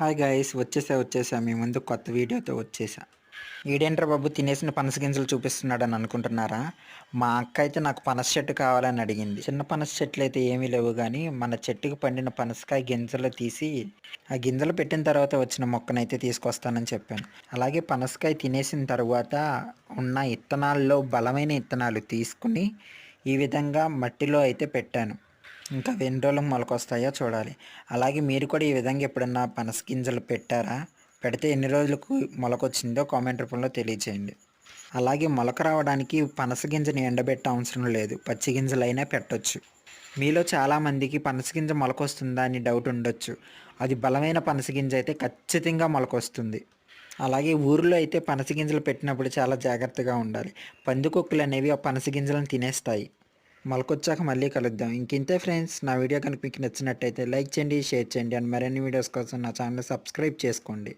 Hi guys వచ్చేసా వచ్చేసా. మీ ముందు కొత్త వీడియోతో వచ్చేసా. ఈడేంట్రా బాబు తినేసిన పనస గింజలు చూపిస్తున్నాడని అనుకుంటున్నారా? మా అక్క అయితే నాకు పనస చెట్టు కావాలని అడిగింది. చిన్న పనస చెట్లు అయితే ఏమీ లేవు కానీ మన చెట్టుకు పండిన పనసకాయ గింజలు తీసి ఆ గింజలు పెట్టిన తర్వాత వచ్చిన మొక్కనైతే తీసుకొస్తానని చెప్పాను. అలాగే పనసకాయ తినేసిన తర్వాత ఉన్న ఇత్తనాల్లో బలమైన ఇత్తనాలు తీసుకుని ఈ విధంగా మట్టిలో అయితే పెట్టాను. ఇంకా ఎన్ని రోజులకు మొలకొస్తాయో చూడాలి. అలాగే మీరు కూడా ఈ విధంగా ఎప్పుడన్నా పనస గింజలు పెట్టారా? పెడితే ఎన్ని రోజులకు మొలకొచ్చిందో కామెంట్ రూపంలో తెలియచేయండి. అలాగే మొలక రావడానికి పనస గింజని ఎండబెట్ట అవసరం లేదు. పచ్చి గింజలైనా పెట్టొచ్చు. మీలో చాలామందికి పనస గింజ మొలకొస్తుందా అని డౌట్ ఉండొచ్చు. అది బలమైన పనస గింజ అయితే ఖచ్చితంగా మొలకొస్తుంది. అలాగే ఊరిలో అయితే పనస గింజలు పెట్టినప్పుడు చాలా జాగ్రత్తగా ఉండాలి. పందికొక్కులు అనేవి ఆ పనస గింజలను తినేస్తాయి. మొలకొచ్చాక మళ్ళీ కలుద్దాం. ఇంకింతే ఫ్రెండ్స్ నా వీడియో కనుక మీకు నచ్చినట్టయితే లైక్ చేయండి షేర్ చేయండి అండ్ మరిన్ని వీడియోస్ కోసం నా ఛానల్ సబ్స్క్రైబ్ చేసుకోండి.